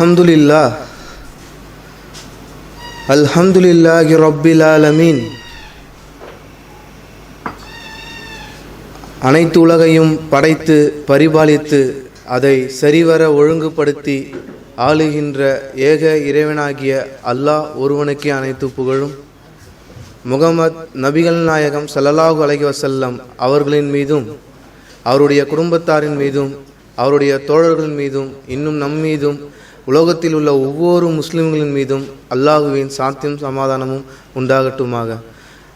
আলহামদুলিল্লাহ আলহামদুলিল্লাহ রব্বিল আলমিন அனைத்து உலகையும் படைத்து பரிபாலித்து அதை சரிவர ஒழுங்குபடுத்தி ஆளுகின்ற ஏக இறைவனாகிய அல்லாஹ் ஒருவனுக்கே அனைத்து புகழும். முகமத் நபிகள் நாயகம் சல்லல்லாஹு அலஹி வசல்லம் அவர்களின் மீதும் அவருடைய குடும்பத்தாரின் மீதும் அவருடைய தோழர்களின் மீதும் இன்னும் நம் மீதும் உலகத்தில் உள்ள ஒவ்வொரு முஸ்லிம்களின் மீதும் அல்லாஹுவின் சாந்தியும் சமாதானமும் உண்டாகட்டுமாக.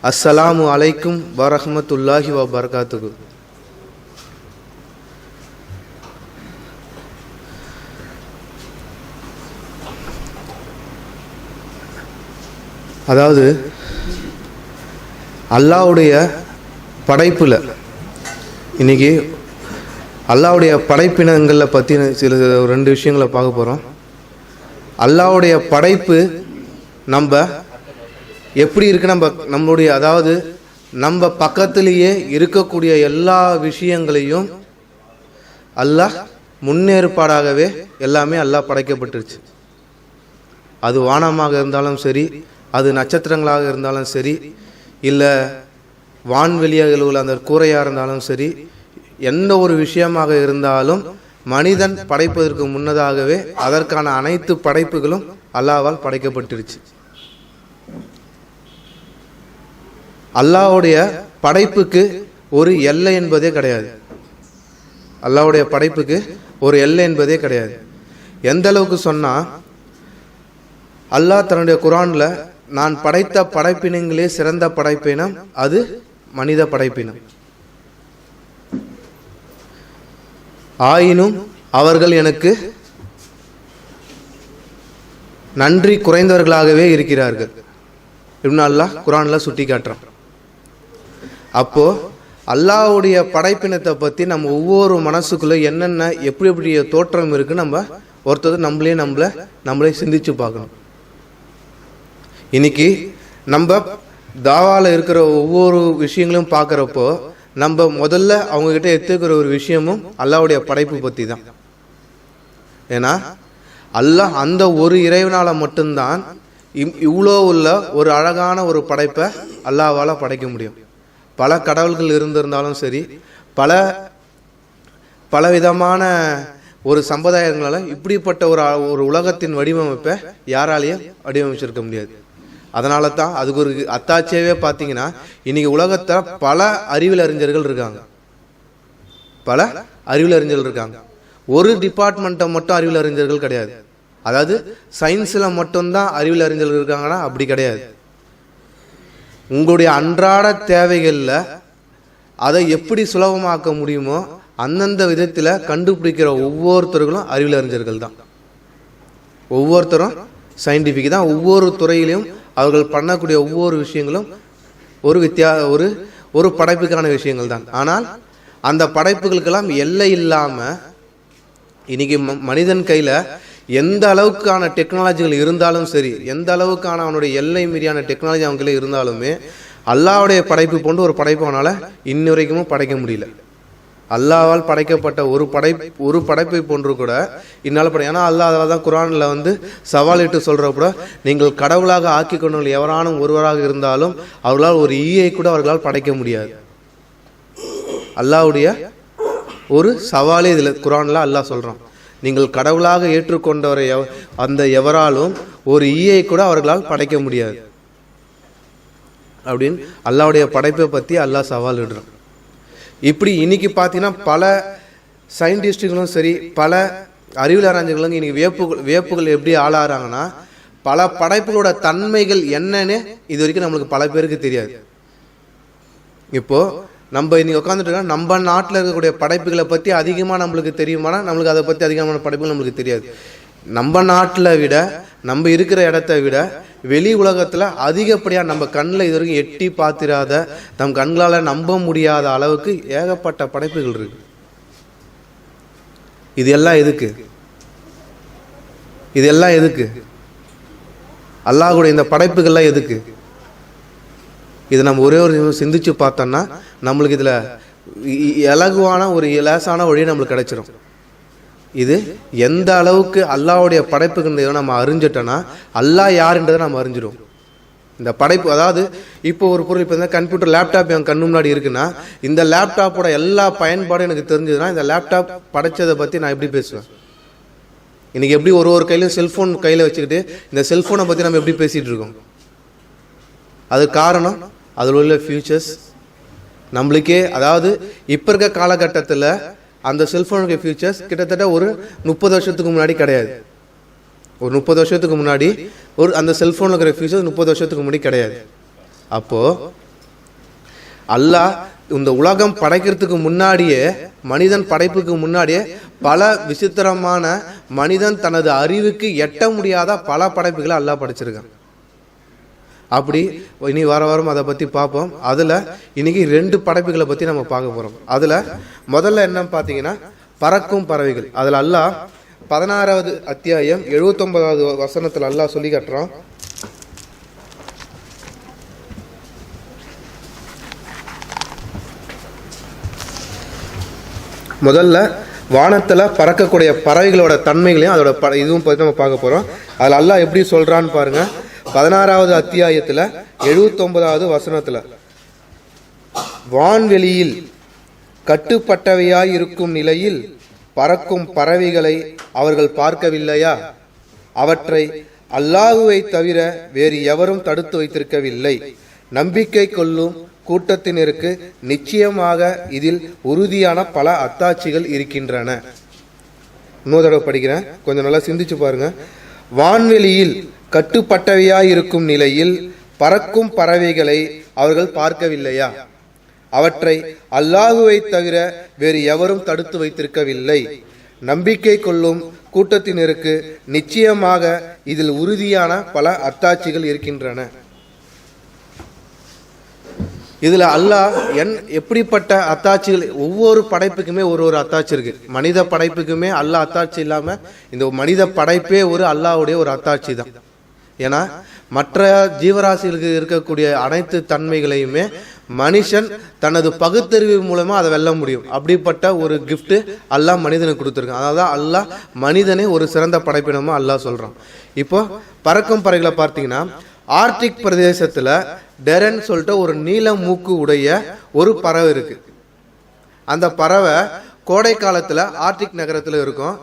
அஸ்ஸலாமு அலைக்கும் வரஹமத்துல்லாஹி வா பரகாத்துகு அதாவது அல்லாஹ்வுடைய படைப்பில் இன்னைக்கு அல்லாவுடைய படைப்பினங்களில் பற்றி சில ரெண்டு விஷயங்களை பார்க்க போகிறோம் அல்லாஹ்வுடைய படைப்பு நம்ம எப்படி இருக்கு? நம்ம நம்மளுடைய அதாவது நம்ம பக்கத்திலேயே இருக்கக்கூடிய எல்லா விஷயங்களையும் அல்லாஹ் முன்னேற்பாடாகவே எல்லாமே அல்லாஹ் படைக்கப்பட்டுருச்சு. அது வானமாக இருந்தாலும் சரி அது நட்சத்திரங்களாக இருந்தாலும் சரி இல்லை வான்வெளியாக உள்ள அந்த கூரையாக இருந்தாலும் சரி எந்த ஒரு விஷயமாக இருந்தாலும் மனிதன் படைப்பதற்கு முன்னதாகவே அதற்கான அனைத்து படைப்புகளும் அல்லாவால் படைக்கப்பட்டுருச்சு. அல்லாஹ்வுடைய படைப்புக்கு ஒரு எல்லை என்பதே கிடையாது. அல்லாஹ்வுடைய படைப்புக்கு ஒரு எல்லை என்பதே கிடையாது. எந்த அளவுக்கு சொன்னால் அல்லாஹ் தன்னுடைய குரானில் நான் படைத்த படைப்பினங்களே சிறந்த படைப்பினம் அது மனித படைப்பினம். ஆயினும் அவர்கள் எனக்கு நன்றி குறைந்தவர்களாகவே இருக்கிறார்கள். இப்னு அல்லாஹ் குரானில் சுட்டி காட்டுறான். அப்போது அல்லாஹ்வுடைய படைப்பினத்தை பற்றி நம்ம ஒவ்வொரு மனசுக்குள்ளே என்னென்ன எப்படி எப்படி தோற்றம் இருக்குன்னு நம்ம ஒருத்தர் நம்மளே நம்மள நம்மளே சிந்திச்சு பார்க்கணும். இன்னைக்கு நம்ம தாவாவில் இருக்கிற ஒவ்வொரு விஷயங்களும் பார்க்குறப்போ நம்ம முதல்ல அவங்க கிட்ட எடுத்துக்கிற ஒரு விஷயமும் அல்லாவுடைய படைப்பு பற்றி தான் ஏன்னா அல்லாஹ் அந்த ஒரு இறைவனால் மட்டும்தான் இம்- இவ்வளோ உள்ள ஒரு அழகான ஒரு படைப்பை அல்லாவால் படைக்க முடியும். பல கடவுள்கள் இருந்திருந்தாலும் சரி பல பலவிதமான ஒரு சம்பிரதாயங்களால் இப்படிப்பட்ட ஒரு ஒரு உலகத்தின் வடிவமைப்பை யாராலையும் வடிவமைச்சிருக்க முடியாது. அதனால தான் அதுக்கு ஒரு அத்தாட்சியவே பார்த்தீங்கன்னா இன்னைக்கு உலகத்தில் பல அறிவியல் அறிஞர்கள் இருக்காங்க. பல அறிவியல் அறிஞர்கள் இருக்காங்க. ஒரு டிபார்ட்மெண்ட்டை மட்டும் அறிவியல் அறிஞர்கள் கிடையாது. அதாவது சயின்ஸில் மட்டும்தான் அறிவியல் அறிஞர்கள் இருக்காங்கன்னா அப்படி கிடையாது. உங்களுடைய அன்றாட தேவைகளில் அதை எப்படி சுலபமாக்க முடியுமோ அந்தந்த விதத்தில் கண்டுபிடிக்கிற ஒவ்வொருத்தர்களும் அறிவியல் அறிஞர்கள் தான் ஒவ்வொருத்தரும் சயின்டிஃபிக் தான். ஒவ்வொரு துறையிலையும் அவர்கள் பண்ணக்கூடிய ஒவ்வொரு விஷயங்களும் ஒரு வித்தியா ஒரு ஒரு படைப்புக்கான விஷயங்கள் தான் ஆனால் அந்த படைப்புகளுக்கெல்லாம் எல்லை இல்லாமல் இன்னைக்கு ம- மனிதன் கையில் எந்த அளவுக்கான டெக்னாலஜிகள் இருந்தாலும் சரி எந்த அளவுக்கான அவனுடைய எல்லை மீறியான டெக்னாலஜி அவங்களே இருந்தாலுமே அல்லாவுடைய படைப்பு போன்று ஒரு படைப்பு அவனால் இன்ன வரைக்கும் படைக்க முடியல. அல்லாவால் படைக்கப்பட்ட ஒரு படை ஒரு படைப்பை போன்று கூட இந்நாள் படை ஏன்னா அல்லாஹ் தான் குரானில் வந்து சவாலிட்டு சொல்கிற கூட நீங்கள் கடவுளாக ஆக்கி கொண்டவர்கள் எவரானும் ஒருவராக இருந்தாலும் அவர்களால் ஒரு ஈயை கூட அவர்களால் படைக்க முடியாது. அல்லாஹ்வுடைய ஒரு சவாலே இதில் குரானில் அல்லாஹ் சொல்கிறான் நீங்கள் கடவுளாக ஏற்றுக்கொண்டவரை எவ- அந்த எவராலும் ஒரு ஈயை கூட அவர்களால் படைக்க முடியாது. அப்படின்னு அல்லாவுடைய படைப்பை பற்றி அல்லாஹ் சவால் இடுறான். இப்படி இன்னைக்கு பார்த்தீங்கன்னா பல சயின்டிஸ்ட்டுகளும் சரி பல அறிவியல் அறிஞர்களும் இன்னைக்கு வியப்புகள் வியப்புகள் எப்படி ஆளாகிறாங்கன்னா பல படைப்புகளோட தன்மைகள் என்னன்னு இது வரைக்கும் நம்மளுக்கு பல பேருக்கு தெரியாது. இப்போது நம்ம இன்னைக்கு உட்காந்துட்டு நம்ம நாட்டில் இருக்கக்கூடிய படைப்புகளை பற்றி அதிகமாக நம்மளுக்கு தெரியுமானா நம்மளுக்கு அதை பற்றி அதிகமான படைப்புகள் நம்மளுக்கு தெரியாது. நம்ம நாட்டில் விட நம்ம இருக்கிற இடத்த விட வெளி உலகத்தில் அதிகப்படியாக நம்ம கண்ணில் இது வரைக்கும் எட்டி பார்த்திராத நம் கண்களால் நம்ப முடியாத அளவுக்கு ஏகப்பட்ட படைப்புகள் இருக்கு. இது எல்லாம் எதுக்கு? இது எல்லாம் எதுக்கு? அல்லாஹுடைய இந்த படைப்புகள்லாம் எதுக்கு? இதை நம்ம ஒரே ஒரு சிந்திச்சு பார்த்தோம்னா நம்மளுக்கு இதில் இலகுவான ஒரு லேசான வழி நம்மளுக்கு கிடைச்சிரும். இது எந்த அளவுக்கு அல்லாவுடைய படைப்புக்கு நம்ம அறிஞ்சிட்டோன்னா அல்லாஹ் யாருன்றதை நம்ம அறிஞ்சிடும் இந்த படைப்பு அதாவது இப்போ ஒரு பொருள் இப்போ இந்த கம்ப்யூட்டர் லேப்டாப் என் கண்ணு முன்னாடி இருக்குன்னா இந்த லேப்டாப்போட எல்லா பயன்பாடும் எனக்கு தெரிஞ்சதுன்னா இந்த லேப்டாப் படைச்சதை பற்றி நான் எப்படி பேசுவேன்? இன்றைக்கி எப்படி ஒரு ஒரு கையிலும் செல்ஃபோன் கையில் வச்சுக்கிட்டு இந்த செல்ஃபோனை பற்றி நம்ம எப்படி பேசிகிட்டு இருக்கோம்? அது காரணம் அதில் உள்ள ஃபியூச்சர்ஸ் நம்மளுக்கே அதாவது இப்போ இருக்க காலகட்டத்தில் அந்த செல்ஃபோனுடைய ஃபியூச்சர்ஸ் கிட்டத்தட்ட ஒரு முப்பது வருஷத்துக்கு முன்னாடி கிடையாது. ஒரு முப்பது வருஷத்துக்கு முன்னாடி ஒரு அந்த செல்ஃபோனில் இருக்கிற ஃபியூச்சர்ஸ் முப்பது வருஷத்துக்கு முன்னாடி கிடையாது. அப்போது அல்லாஹ் இந்த உலகம் படைக்கிறதுக்கு முன்னாடியே மனிதன் படைப்புக்கு முன்னாடியே பல விசித்திரமான மனிதன் தனது அறிவுக்கு எட்ட முடியாத பல படைப்புகளை அல்லாஹ் படைச்சிருக்கான். அப்படி இனி வர வாரம் அதை பற்றி பார்ப்போம். அதில் இன்னைக்கு ரெண்டு படைப்புகளை பற்றி நம்ம பார்க்க போகிறோம் அதில் முதல்ல என்னன்னு பார்த்தீங்கன்னா பறக்கும் பறவைகள். அதில் அல்லாஹ் பதினாறாவது அத்தியாயம் எழுபத்தொன்பதாவது வசனத்தில் அல்லாஹ் சொல்லி கட்டுறோம் முதல்ல வானத்தில் பறக்கக்கூடிய பறவைகளோட தன்மைகளையும் அதோட ப இதுவும் பற்றி நம்ம பார்க்க போகிறோம் அதில் அல்லாஹ் எப்படி சொல்கிறான்னு பாருங்கள் பதினாறாவது அத்தியாயத்தில் எழுபத்தொன்பதாவது வசனத்தில் வான்வெளியில் கட்டுப்பட்டவையாய் இருக்கும் நிலையில் பறக்கும் பறவைகளை அவர்கள் பார்க்கவில்லையா? அவற்றை அல்லாஹுவை தவிர வேறு எவரும் தடுத்து வைத்திருக்கவில்லை. நம்பிக்கை கொள்ளும் கூட்டத்தினருக்கு நிச்சயமாக இதில் உறுதியான பல அத்தாட்சிகள் இருக்கின்றன. இன்னொரு தடவை படிக்கிறேன். கொஞ்சம் நல்லா சிந்திச்சு பாருங்க. வான்வெளியில் கட்டுப்பட்டவையாயிருக்கும் நிலையில் பறக்கும் பறவைகளை அவர்கள் பார்க்கவில்லையா? அவற்றை அல்லாஹுவை தவிர வேறு எவரும் தடுத்து வைத்திருக்கவில்லை. நம்பிக்கை கொள்ளும் கூட்டத்தினருக்கு நிச்சயமாக இதில் உறுதியான பல அத்தாட்சிகள் இருக்கின்றன. இதில் அல்லாஹ் என் எப்படிப்பட்ட அத்தாட்சிகள் ஒவ்வொரு படைப்புக்குமே ஒரு ஒரு அத்தாட்சி இருக்கு. மனித படைப்புக்குமே அல்லாஹ் அத்தாட்சி இல்லாமல் இந்த மனித படைப்பே ஒரு அல்லாஹ்வுடைய ஒரு அத்தாட்சி தான். ஏன்னா மற்ற ஜீவராசிகளுக்கு இருக்கக்கூடிய அனைத்து தன்மைகளையுமே மனுஷன் தனது பகுத்தறிவு மூலமா அதை வெல்ல முடியும். அப்படிப்பட்ட ஒரு கிஃப்ட்டு அல்லாஹ் மனிதனுக்கு கொடுத்துருக்கான். அதாவது அல்லாஹ் மனிதனை ஒரு சிறந்த படைப்பினமாக அல்லாஹ் சொல்கிறான் இப்போ பறக்கும் பறவைகளை பார்த்தீங்கன்னா ஆர்டிக் பிரதேசத்தில் டெரன் சொல்லிட்டு ஒரு நீல மூக்கு உடைய ஒரு பறவை இருக்கு. அந்த பறவை கோடை காலத்தில் ஆர்டிக் நகரத்தில் இருக்கும்.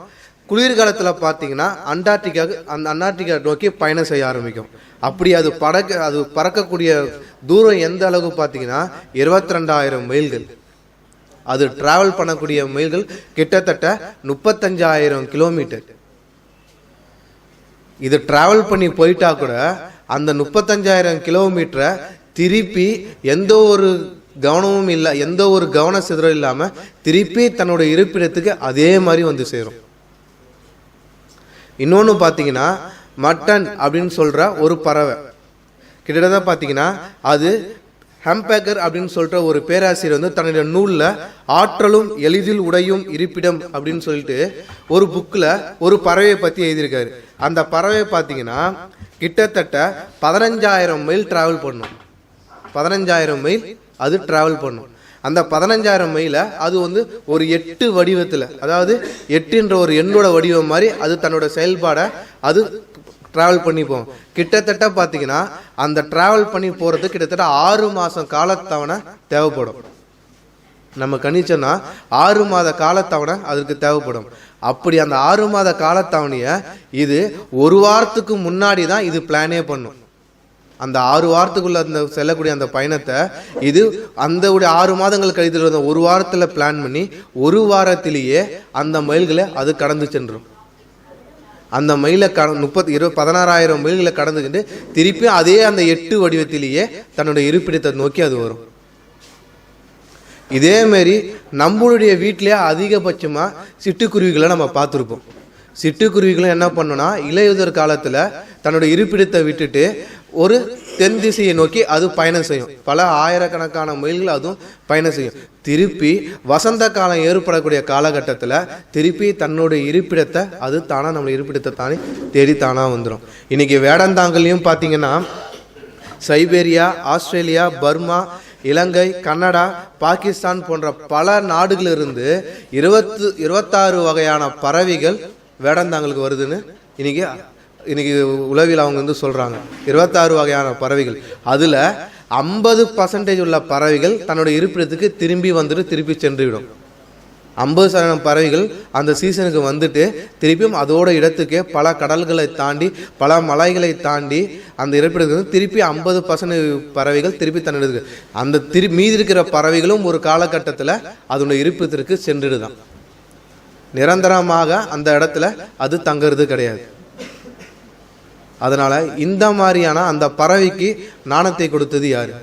குளிர்காலத்தில் பார்த்தீங்கன்னா அண்டார்டிகாவுக்கு அந்த அண்டார்டிகா நோக்கி பயணம் செய்ய ஆரம்பிக்கும். அப்படி அது பறக்க அது பறக்கக்கூடிய தூரம் எந்த அளவுக்கு பார்த்தீங்கன்னா இருபத்தி ரெண்டாயிரம் மைல்கள். அது டிராவல் பண்ணக்கூடிய மைல்கள் கிட்டத்தட்ட முப்பத்தஞ்சாயிரம் கிலோமீட்டர் இது டிராவல் பண்ணி போயிட்டா கூட அந்த முப்பத்தஞ்சாயிரம் கிலோமீட்டரை திருப்பி எந்த ஒரு கவனமும் இல்லை எந்த ஒரு கவன சிதறும் இல்லாமல் திருப்பி தன்னோட இருப்பிடத்துக்கு அதே மாதிரி வந்து சேரும். இன்னொன்று பார்த்தீங்கன்னா மட்டன் அப்படின்னு சொல்கிற ஒரு பறவை. கிட்டத்தட்ட பார்த்தீங்கன்னா அது ஹம்பேக்கர் அப்படின்னு சொல்கிற ஒரு பேராசிரியர் வந்து தன்னுடைய நூலில் ஆற்றலும் எளிதில் உடையும் இருப்பிடம் அப்படின்னு சொல்லிட்டு ஒரு புக்கில் ஒரு பறவையை பற்றி எழுதியிருக்காரு. அந்த பறவை பார்த்தீங்கன்னா கிட்டத்தட்ட பதினஞ்சாயிரம் மைல் ட்ராவல் பண்ணும். பதினஞ்சாயிரம் மைல் அது ட்ராவல் பண்ணும். அந்த பதினஞ்சாயிரம் மைல அது வந்து ஒரு எட்டு வடிவத்தில் அதாவது எட்டுன்ற ஒரு எண்ணோட வடிவம் மாதிரி அது தன்னோட செயல்பாடை அது ட்ராவல் பண்ணி போகும். கிட்டத்தட்ட பார்த்தீங்கன்னா அந்த ட்ராவல் பண்ணி போகிறது கிட்டத்தட்ட ஆறு மாதம் காலத்தவணை தேவைப்படும். நம்ம கணிச்சோன்னா ஆறு மாத காலத்தவணை அதுக்கு தேவைப்படும். அப்படி அந்த ஆறு மாத காலத்தவணையை இது ஒரு வாரத்துக்கு முன்னாடி தான் இது பிளானே பண்ணும். அந்த ஆறு வாரத்துக்குள்ள அந்த செல்லக்கூடிய அந்த பயணத்தை இது அந்த உடைய ஆறு மாதங்கள் கழித்து வந்த ஒரு வாரத்தில் பிளான் பண்ணி ஒரு வாரத்திலேயே அந்த மைல்களை அது கடந்து சென்றும். அந்த மைலை க முப்பத்தி இருபது பதினாறாயிரம் மைல்களை கடந்துக்கிட்டு திருப்பி அதே அந்த எட்டு வடிவத்திலேயே தன்னுடைய இருப்பிடத்தை நோக்கி அது வரும். இதேமாரி நம்மளுடைய வீட்டிலேயே அதிகபட்சமாக சிட்டுக்குருவிகளை நம்ம பார்த்துருப்போம். சிட்டுக்குருவிகளும் என்ன பண்ணுன்னா இளையுதர் காலத்தில் தன்னோட இருப்பிடத்தை விட்டுட்டு ஒரு தென் திசையை நோக்கி அது பயணம் செய்யும். பல ஆயிரக்கணக்கான மைல்கள் அதுவும் பயணம் செய்யும். திருப்பி வசந்த காலம் ஏற்படக்கூடிய காலகட்டத்தில் திருப்பி தன்னுடைய இருப்பிடத்தை அது தானாக நம்ம இருப்பிடத்தை தானே தேடி தானாக வந்துடும் இன்றைக்கி வேடந்தாங்கல்லையும் பார்த்தீங்கன்னா Siberia Australia Burma Ilangai Canada Pakistan போன்ற பல நாடுகளிலிருந்து இருபத்து இருபத்தாறு வகையான பறவைகள் வேடந்தாங்களுக்கு வருதுன்னு இன்றைக்கி இன்றைக்கி உளவியல் அவங்க வந்து சொல்கிறாங்க இருபத்தாறு வகையான பறவைகள். அதில் ஐம்பது பர்சன்டேஜ் உள்ள பறவைகள் தன்னோட இருப்பிடத்துக்கு திரும்பி வந்துட்டு திருப்பி சென்றுவிடும். ஐம்பது சதவீதம் பறவைகள் அந்த சீசனுக்கு வந்துட்டு திருப்பியும் அதோட இடத்துக்கே பல கடல்களை தாண்டி பல மலைகளை தாண்டி அந்த இருப்பிடத்துக்கு வந்து திருப்பி ஐம்பது பர்சன்ட் பறவைகள் திருப்பி தன்னிடுது அந்த திரு மீதி இருக்கிற பறவைகளும் ஒரு காலகட்டத்தில் அதனுடைய இருப்பிடத்திற்கு சென்றுடுதான். நிரந்தரமாக அந்த இடத்துல அது தங்குறது கிடையாது. அதனால் இந்த மாதிரியான அந்த பறவைக்கு நாணத்தை கொடுத்தது யார்?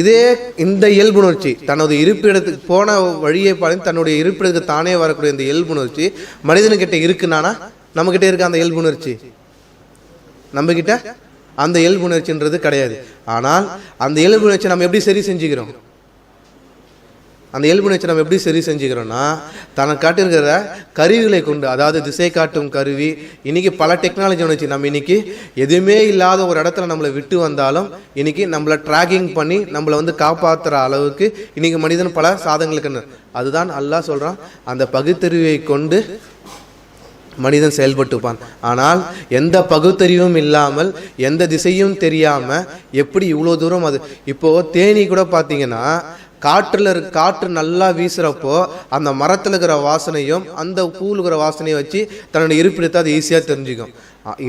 இதே இந்த இயல்புணர்ச்சி தனது இருப்பிடத்துக்கு போன வழியை பார்த்து தன்னுடைய இருப்பிடத்துக்கு தானே வரக்கூடிய இந்த இயல்புணர்ச்சி மனிதனுக்கிட்ட இருக்குனானா? நம்மக்கிட்ட இருக்க அந்த இயல்புணர்ச்சி. நம்மக்கிட்ட அந்த இயல்புணர்ச்சின்றது கிடையாது. ஆனால் அந்த இயல்புணர்ச்சி நம்ம எப்படி சரி செஞ்சுக்கிறோம்? அந்த இயல்புணர்ச்சி நம்ம எப்படி சரி செஞ்சுக்கிறோன்னா தனக்கு காட்டியிருக்கிற கருவிகளை கொண்டு அதாவது திசை காட்டும் கருவி இன்றைக்கி பல டெக்னாலஜி வந்துச்சு நம்ம இன்னைக்கு எதுவுமே இல்லாத ஒரு இடத்துல நம்மளை விட்டு வந்தாலும் இன்றைக்கி நம்மளை ட்ராக்கிங் பண்ணி நம்மளை வந்து காப்பாற்றுற அளவுக்கு இன்றைக்கி மனிதன் பல சாதங்களுக்கு அதுதான் நல்லா சொல்கிறான் அந்த பகுத்தறிவை கொண்டு மனிதன் செயல்பட்டுப்பான். ஆனால் எந்த பகுத்தறிவும் இல்லாமல் எந்த திசையும் தெரியாமல் எப்படி இவ்வளோ தூரம் அது இப்போ தேனி கூட பார்த்தீங்கன்னா காற்றில் இருக்க காற்று நல்லா வீசுகிறப்போ அந்த மரத்தில் இருக்கிற வாசனையும் அந்த பூவில் இருக்கிற வாசனையும் வச்சு தன்னுடைய இருப்பிடத்தை அது ஈஸியாக தெரிஞ்சுக்கும்.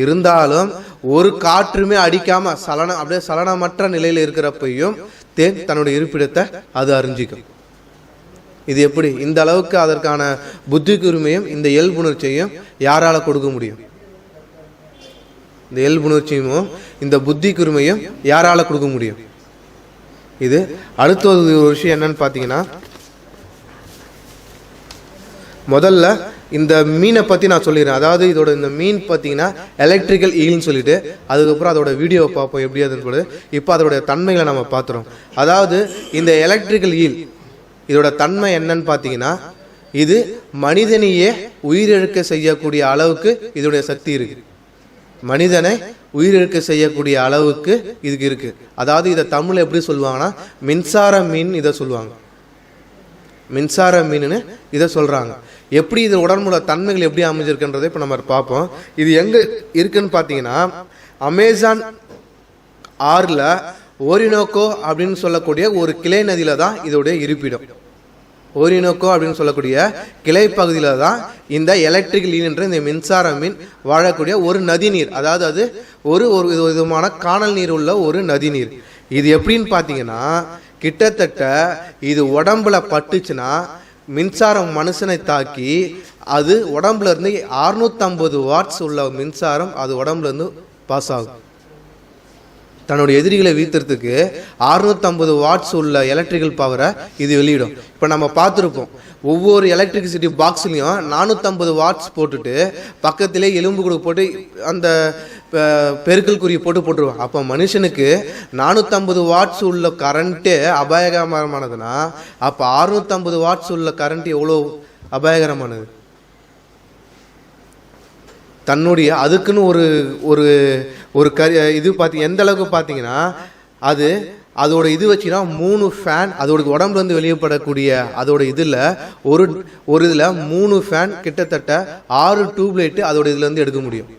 இருந்தாலும் ஒரு காற்றுமே அடிக்காமல் சலன அப்படியே சலனமற்ற நிலையில் இருக்கிறப்பையும் தேன் தன்னுடைய இருப்பிடத்தை அது அறிஞ்சிக்கும். இது எப்படி? இந்த அளவுக்கு அதற்கான புத்திக்குரிமையும் இந்த இயல்புணர்ச்சியையும் யாரால் கொடுக்க முடியும்? இந்த இயல்புணர்ச்சியும் இந்த புத்திக்குரிமையும் யாரால் கொடுக்க முடியும்? இது அடுத்தது ஒரு விஷயம் என்னன்னு பார்த்தீங்கன்னா முதல்ல இந்த மீனை பற்றி நான் சொல்லிடுறேன். அதாவது இதோட இந்த மீன் பார்த்தீங்கன்னா எலக்ட்ரிக்கல் ஈல்னு சொல்லிட்டு அதுக்கப்புறம் அதோட வீடியோவை பார்ப்போம் எப்படி அதுன்னு கூட இப்போ அதோடைய தன்மைகளை நம்ம பார்த்துறோம். அதாவது இந்த எலக்ட்ரிக்கல் ஈல் இதோட தன்மை என்னன்னு பார்த்தீங்கன்னா இது மனிதனையே உயிரிழக்க செய்யக்கூடிய அளவுக்கு இதோடைய சக்தி இருக்குது மனிதனை உயிரிழக்க செய்யக்கூடிய அளவுக்கு இதுக்கு இருக்கு. அதாவது இதை தமிழ் எப்படி சொல்லுவாங்கன்னா மின்சார மீன் இதை சொல்லுவாங்க. மின்சார மீன்னு இதை சொல்கிறாங்க எப்படி இது உடம்புல தன்மைகள் எப்படி அமைஞ்சிருக்குன்றதை இப்போ நம்ம பார்ப்போம். இது எங்கே இருக்குன்னு பார்த்தீங்கன்னா அமேசான் ஆறில் ஓரினோக்கோ அப்படின்னு சொல்லக்கூடிய ஒரு கிளை நதியில் தான் இதோடைய இருப்பிடம். ஓரினோக்கோ அப்படின்னு சொல்லக்கூடிய கிளை பகுதியில் தான் இந்த எலக்ட்ரிக் லீன் என்ற இந்த மின்சார மீன் வாழக்கூடிய ஒரு நதி நீர் அதாவது அது ஒரு ஒரு வித- விதமான காணல் நீர் உள்ள ஒரு நதி நீர் இது எப்படின்னு பார்த்தீங்கன்னா கிட்டத்தட்ட இது உடம்புல பட்டுச்சுன்னா மின்சாரம் மனுஷனை தாக்கி அது உடம்புல இருந்து 650 வாட்ஸ் உள்ள மின்சாரம் அது உடம்புல இருந்து பாஸ் ஆகும். தன்னுடைய எதிரிகளை வீழ்த்துறதுக்கு 650 வாட்ஸ் உள்ள எலக்ட்ரிக்கல் பவரை இது வெளியிடும். இப்போ நம்ம பார்த்துருப்போம் ஒவ்வொரு எலக்ட்ரிசிட்டி பாக்ஸ்லையும் 450 வாட்ஸ் போட்டுட்டு பக்கத்திலே எலும்பு கொடுக்க போட்டு அந்த பெருக்கல் குறி போட்டு போட்டுருவாங்க. அப்போ மனுஷனுக்கு 450 வாட்ஸ் உள்ள கரண்ட்டே அபாயகரமானதுன்னா அப்போ 650 வாட்ஸ் உள்ள கரண்ட் எவ்வளோ அபாயகரமானது? தன்னுடைய அதுக்குன்னு ஒரு ஒரு ஒரு கரி இது பார்த்தி எந்த அளவுக்கு பார்த்தீங்கன்னா அது அதோட இது வச்சுன்னா மூணு ஃபேன் அதோட உடம்புலேருந்து வெளியப்படக்கூடிய அதோட இதில் ஒரு ஒரு இதில் மூணு ஃபேன் கிட்டத்தட்ட ஆறு டியூப்லைட்டு அதோட இதுலேருந்து எடுக்க முடியும்.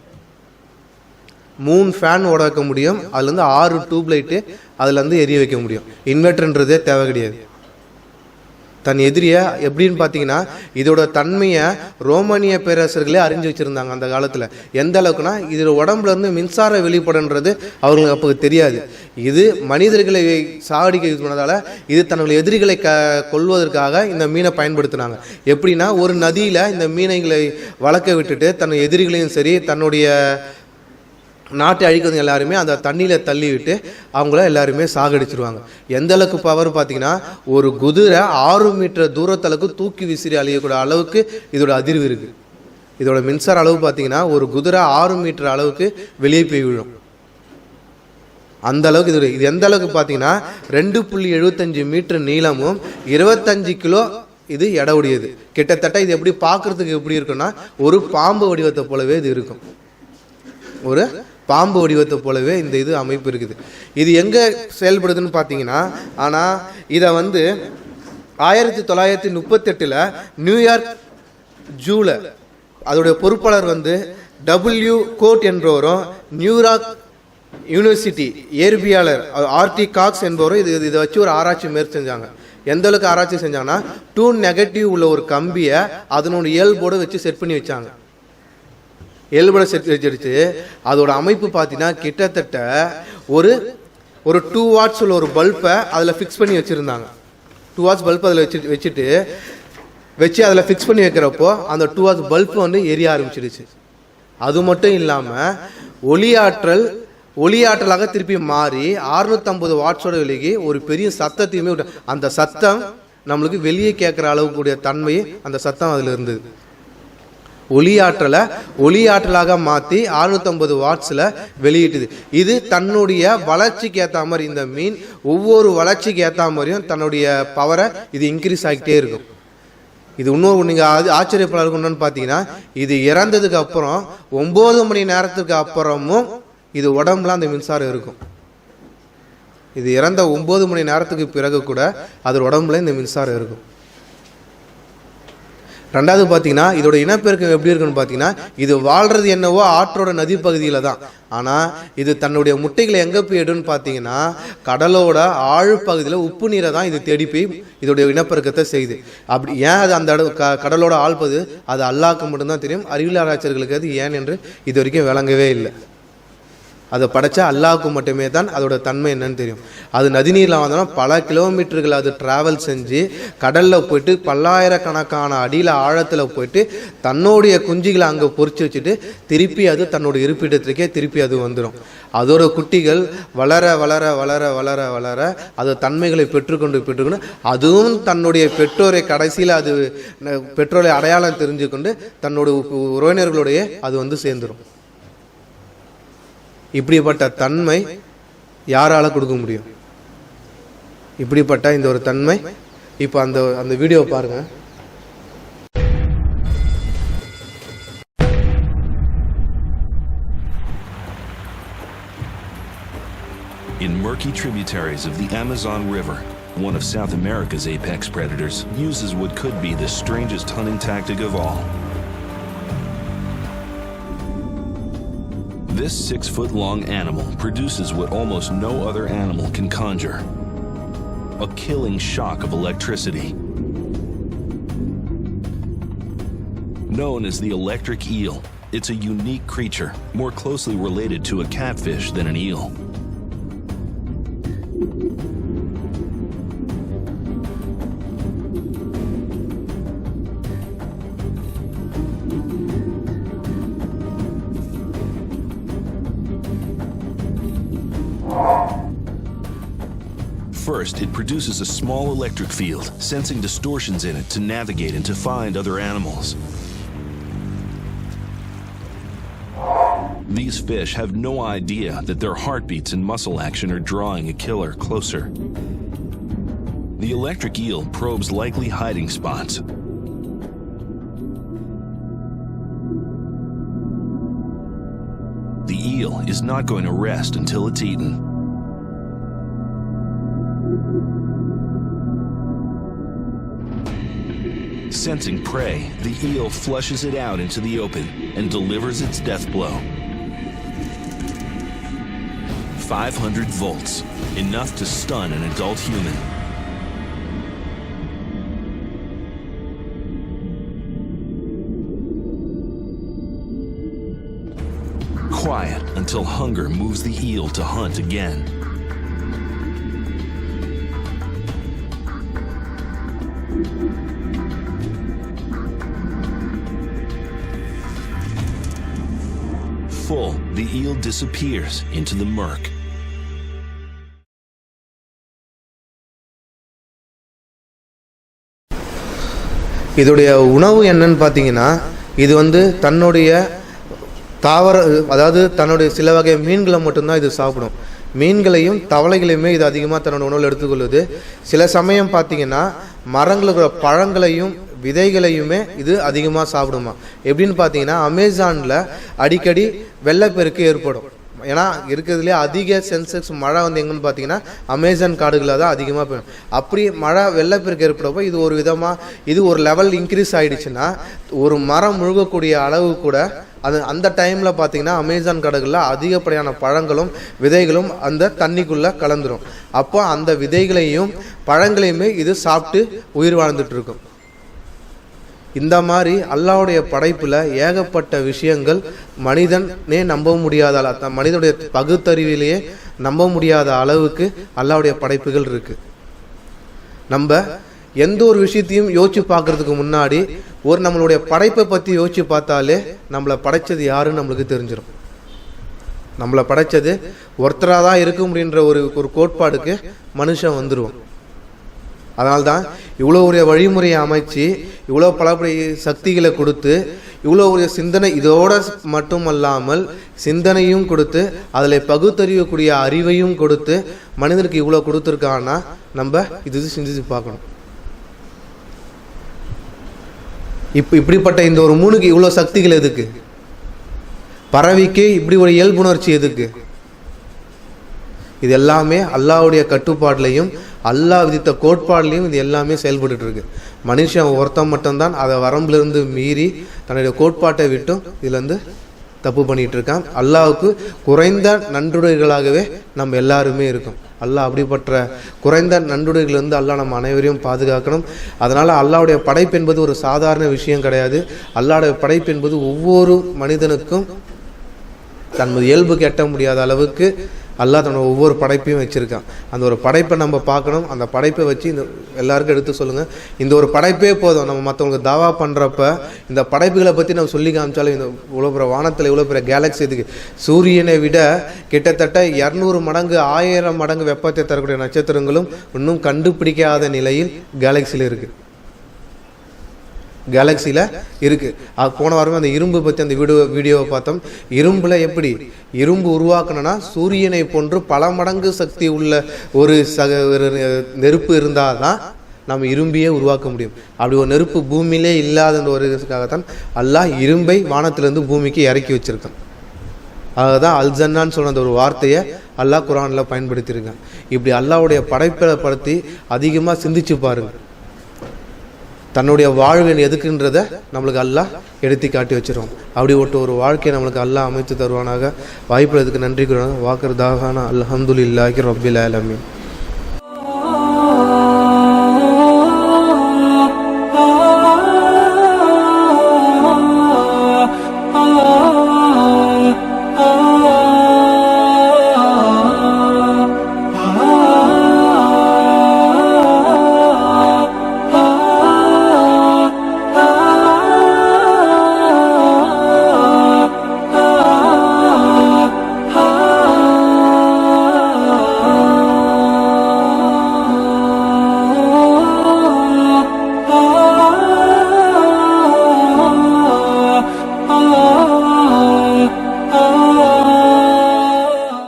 மூணு ஃபேன் ஓட வைக்க முடியும் அதுலேருந்து ஆறு டியூப்லைட்டு அதுலேருந்து எரிய வைக்க முடியும். இன்வெர்டர்ன்றதே தேவை கிடையாது. தன் எதிரியை எப்படின்னு பார்த்தீங்கன்னா இதோட தன்மையை ரோமானிய பேரரசர்களே அறிஞ்சு வச்சுருந்தாங்க அந்த காலத்தில். எந்த அளவுக்குனா இதில் உடம்புலேருந்து மின்சார வெளிப்படன்றது அவங்களுக்கு அப்போ தெரியாது. இது மனிதர்களை சாகடிக்க இது பண்ணதால் இது தன்னுடைய எதிரிகளை க கொல்வதற்காக இந்த மீனை பயன்படுத்தினாங்க. எப்படின்னா ஒரு நதியில் இந்த மீனைகளை வளர்க்க விட்டுட்டு தன் எதிரிகளையும் சரி தன்னுடைய நாட்டை அழிக்கிறது எல்லாருமே அந்த தண்ணியில் தள்ளி விட்டு அவங்கள எல்லாருமே சாகடிச்சிருவாங்க. எந்த அளவுக்கு பவர் பார்த்தீங்கன்னா ஒரு குதிரை ஆறு மீட்டர் தூரத்தளவுக்கு தூக்கி விசிறி அழியக்கூடிய அளவுக்கு இதோட அதிர்வு இருக்குது இதோட மின்சார அளவு பார்த்தீங்கன்னா ஒரு குதிரை ஆறு மீட்டர் அளவுக்கு வெளியே போய் விழும். அந்த அளவுக்கு இது இது எந்த அளவுக்கு பார்த்தீங்கன்னா ரெண்டு புள்ளி எழுபத்தஞ்சு மீட்டர் நீளமும் இருபத்தஞ்சு கிலோ இது எடை உடையது கிட்டத்தட்ட இது எப்படி பார்க்கறதுக்கு எப்படி இருக்குன்னா ஒரு பாம்பு வடிவத்தை போலவே இது இருக்கும். ஒரு பாம்பு வடிவத்தை போலவே இந்த இது அமைப்பு இருக்குது. இது எங்கே செயல்படுதுன்னு பார்த்தீங்கன்னா ஆனால் இதை வந்து ஆயிரத்தி தொள்ளாயிரத்தி முப்பத்தெட்டில் நியூயார்க் ஜூல அதோடைய பொறுப்பாளர் வந்து டபுள்யூ கோட் என்பவரும் நியூயார்க் யூனிவர்சிட்டி இயற்பியாளர் ஆர்டி காக்ஸ் என்பவரும் இது இதை வச்சு ஒரு ஆராய்ச்சி மேற் செஞ்சாங்க. எந்த அளவுக்கு ஆராய்ச்சி செஞ்சாங்கன்னா டூ நெகட்டிவ் உள்ள ஒரு கம்பியை அதனோட இயல்போடு வச்சு செட் பண்ணி வச்சாங்க. இயல்போட செட் வச்சிருச்சு. அதோட அமைப்பு பார்த்தீங்கன்னா கிட்டத்தட்ட ஒரு ஒரு டூ வாட்ஸ் உள்ள ஒரு பல்பை அதில் ஃபிக்ஸ் பண்ணி வச்சுருந்தாங்க. டூ வாட்ஸ் பல்ப் அதில் வச்சு வச்சுட்டு வச்சு அதில் ஃபிக்ஸ் பண்ணி வைக்கிறப்போ அந்த டூ வாட்ஸ் பல்ப் வந்து எரிய ஆரம்பிச்சிடுச்சு. அது மட்டும் இல்லாமல் ஒளியாற்றல் ஒளியாற்றலாக திருப்பி மாறி 650 வாட்ஸோட விலகி ஒரு பெரிய சத்தத்தையுமே அந்த சத்தம் நம்மளுக்கு வெளியே கேட்குற அளவுக்கு கூடிய அந்த சத்தம் அதில் இருந்தது. ஒளியாற்றலை ஒளியாற்றலாக மாற்றி 650 வாட்ஸில் வெளியிட்டுது. இது தன்னுடைய வளர்ச்சிக்கு ஏற்ற மாதிரி இந்த மீன் ஒவ்வொரு வளர்ச்சிக்கு ஏற்ற மாதிரியும் தன்னுடைய பவரை இது இன்க்ரீஸ் ஆகிட்டே இருக்கும். இது இன்னொரு நீங்கள் அது ஆச்சரியப்பட இருக்கணும்னு பார்த்தீங்கன்னா இது இறந்ததுக்கு அப்புறம் ஒம்பது மணி நேரத்துக்கு அப்புறமும் இது உடம்புல அந்த மின்சாரம் இருக்கும். இது இறந்த ஒம்பது மணி நேரத்துக்கு பிறகு கூட அது உடம்புல இந்த மின்சாரம் இருக்கும். ரெண்டாவது பார்த்தீங்கன்னா இதோட இனப்பெருக்கம் எப்படி இருக்குன்னு பார்த்தீங்கன்னா இது வாழ்றது என்னவோ ஆற்றோட நதி பகுதியில் தான். ஆனால் இது தன்னுடைய முட்டைகளை எங்கே போயிடுன்னு பார்த்தீங்கன்னா கடலோட ஆழ்பகுதியில் உப்பு நீரை தான் இது தேடி போய் இதோடைய இனப்பெருக்கத்தை செய்யுது. அப்படி ஏன் அது அந்த க கடலோட ஆழ்பது அது அல்லாக்கு மட்டும்தான் தெரியும் அறிவியல் ஆராய்ச்சியர்களுக்கு அது ஏன் என்று இது வரைக்கும் விளங்கவே இல்லை. அதை படைச்சா அல்லாவுக்கு மட்டுமே தான் அதோட தன்மை என்னன்னு தெரியும். அது நதிநீரில் வந்தோம்னா பல கிலோமீட்டர்கள் அது டிராவல் செஞ்சு கடலில் போயிட்டு பல்லாயிரக்கணக்கான அடியில் ஆழத்தில் போயிட்டு தன்னுடைய குஞ்சுகளை அங்கே பொறிச்சு வச்சுட்டு திருப்பி அது தன்னோட இருப்பிடத்துக்கே திருப்பி அது வந்துடும் அதோட குட்டிகள் வளர வளர வளர வளர வளர அது தன்மைகளை பெற்றுக்கொண்டு பெற்றுக்கொண்டு அதுவும் தன்னுடைய பெற்றோரை கடைசியில் அது பெற்றோரை அடையாளம் தெரிஞ்சுக்கொண்டு தன்னோட உ- உறவினர்களுடைய அது வந்து சேர்ந்துடும் இப்படிப்பட்ட தன்மை யாரால கொடுக்க முடியும் இப்படிப்பட்ட இந்த ஒரு தன்மை இப்போ அந்த அந்த வீடியோ பாருங்க In murky tributaries of the Amazon River, one of South America's apex predators uses what could be the strangest hunting tactic of all. This six foot long animal produces what almost no other animal can conjure a killing shock of electricity. Known as the electric eel, it's a unique creature, more closely related to a catfish than an eel. First, it produces a small electric field, sensing distortions in it to navigate and to find other animals. These fish have no idea that their heartbeats and muscle action are drawing a killer closer. The electric eel probes likely hiding spots. The eel is not going to rest until it's eaten. Sensing prey, the eel flushes it out into the open and delivers its death blow. 500 volts, enough to stun an adult human. Quiet until hunger moves the eel to hunt again. Full, the eel disappears into the murk. இதோடைய உணவு என்னன்னு பார்த்தீங்கன்னா இது வந்து தன்னுடைய தாவர அதாவது தன்னுடைய சில வகை மீன்களை மட்டும்தான் இது சாப்பிடும் மீன்களையும் தவளைகளையுமே இது அதிகமாக தன்னோட உணவில் எடுத்துக்கொள்ளுது சில சமயம் பார்த்தீங்கன்னா மரங்களுக்கு பழங்களையும் விதைகளையுமே இது அதிகமாக சாப்பிடுமா? எப்படின்னு பார்த்தீங்கன்னா அமேசானில் அடிக்கடி வெள்ளப்பெருக்கு ஏற்படும். ஏன்னா இருக்கிறதுலே அதிக சென்செக்ஸ் மழை வந்து எங்கன்னு பார்த்தீங்கன்னா அமேசான் காடுகளில் தான் அதிகமாக பெய்யும். அப்படி மழை வெள்ளப்பெருக்கு ஏற்படுறப்போ இது ஒரு விதமாக இது ஒரு லெவல் இன்க்ரீஸ் ஆகிடுச்சுன்னா ஒரு மரம் முழுகக்கூடிய அளவு கூட அது அந்த டைமில் பார்த்தீங்கன்னா அமேசான் காடுகளில் அதிகப்படியான பழங்களும் விதைகளும் அந்த தண்ணிக்குள்ளே கலந்துரும். அப்போ அந்த விதைகளையும் பழங்களையுமே இது சாப்பிட்டு உயிர் வாழ்ந்துட்டு இருக்கும். இந்த மாதிரி அல்லாவுடைய படைப்பில் ஏகப்பட்ட விஷயங்கள் மனிதனே நம்ப முடியாத அள- மனிதனுடைய பகுத்தறிவிலேயே நம்ப முடியாத அளவுக்கு அல்லாவுடைய படைப்புகள் இருக்குது நம்ம எந்த ஒரு விஷயத்தையும் யோசிச்சு பார்க்கறதுக்கு முன்னாடி ஒரு நம்மளுடைய படைப்பை பற்றி யோசிச்சு பார்த்தாலே நம்மளை படைச்சது யாருன்னு நம்மளுக்கு தெரிஞ்சிடும் நம்மளை படைச்சது ஒருத்தராக தான் இருக்க முடியுன்ற ஒரு ஒரு கோட்பாடுக்கு மனுஷன் வந்துடுவான் அதனால்தான் இவ்வளோ ஒரு வழிமுறையை அமைச்சு இவ்வளோ பலப்படி சக்திகளை கொடுத்து இவ்வளோ ஒரு சிந்தனை இதோட மட்டுமல்லாமல் சிந்தனையும் கொடுத்து அதில் பகுத்தறியக்கூடிய அறிவையும் கொடுத்து மனிதனுக்கு இவ்வளோ கொடுத்துருக்கான்னா நம்ம இது சிந்திச்சு பார்க்கணும். இப்போ இப்படிப்பட்ட இந்த ஒரு மூணுக்கு இவ்வளோ சக்திகள் எதுக்கு? பறவைக்கு இப்படி ஒரு இயல்புணர்ச்சி எதுக்கு? இது எல்லாமே அல்லாஹ்வுடைய கட்டுப்பாட்லையும் அல்லாஹ் விதித்த கோட்பாடுலையும் இது எல்லாமே செயல்பட்டு இருக்கு மனுஷன் ஒருத்தன் மட்டும்தான் அதை வரம்பிலிருந்து மீறி தன்னுடைய கோட்பாட்டை விட்டும் இதுலேருந்து தப்பு பண்ணிட்டு இருக்கான் அல்லாவுக்கு குறைந்த நன்றுடைகளாகவே நம்ம எல்லாருமே இருக்கோம். அல்லாஹ் அப்படிப்பட்ட குறைந்த நன்றுடைகளிலிருந்து அல்லாஹ் நம்ம அனைவரையும் பாதுகாக்கணும். அதனால் அல்லாவுடைய படைப்பு என்பது ஒரு சாதாரண விஷயம் கிடையாது. அல்லாவுடைய படைப்பு என்பது ஒவ்வொரு மனிதனுக்கும் தன் இயல்புக்கு எட்ட முடியாத அளவுக்கு அல்லாஹ் தன்னோட ஒவ்வொரு படைப்பையும் வச்சுருக்கான். அந்த ஒரு படைப்பை நம்ம பார்க்கணும். அந்த படைப்பை வச்சு இந்த எல்லாருக்கும் எடுத்து சொல்லுங்கள் இந்த ஒரு படைப்பே போதும். நம்ம மற்றவங்களுக்கு தாவா பண்ணுறப்ப இந்த படைப்புகளை பற்றி நம்ம சொல்லி காமிச்சாலும் இந்த இவ்வளோ பெரிய வானத்தில் இவ்வளோ பெரிய கேலக்ஸி இதுக்கு சூரியனை விட கிட்டத்தட்ட இரநூறு மடங்கு ஆயிரம் மடங்கு வெப்பத்தை தரக்கூடிய நட்சத்திரங்களும் இன்னும் கண்டுபிடிக்காத நிலையில் கேலக்சியில் இருக்குது கேலக்சியில் இருக்குது அது போன வாரமே அந்த இரும்பு பற்றி அந்த வீடியோ வீடியோவை பார்த்தோம். இரும்பில் எப்படி? இரும்பு உருவாக்கணும்னா சூரியனை போன்று பல மடங்கு சக்தி உள்ள ஒரு சக ஒரு நெருப்பு இருந்தால் தான் நம்ம இரும்பியே உருவாக்க முடியும். அப்படி ஒரு நெருப்பு பூமியிலே இல்லாத ஒரு இதுக்காகத்தான் அல்லாஹ் இரும்பை வானத்திலேருந்து பூமிக்கு இறக்கி வச்சிருக்கான். அதுதான் அல்ஜன்னான்னு சொன்ன அந்த ஒரு வார்த்தையை அல்லாஹ் குரானில் பயன்படுத்தியிருக்கான். இப்படி அல்லாவுடைய படைப்பை படுத்தி அதிகமாக சிந்திச்சு பாருங்க. தன்னுடைய வாழ்வின் எதுக்குன்றத நம்மளுக்கு அல்லாஹ் எடுத்து காட்டி வச்சிருவோம் அப்படி ஒட்டு ஒரு வாழ்க்கையை நம்மளுக்கு அல்லாஹ் அமைத்து தருவானாக. வாய்ப்பில் எதுக்கு? நன்றி கூறுவாங்க வாக்குறதாக அல்ஹம்துலில்லாஹி ரப்பில் ஆலமீன்.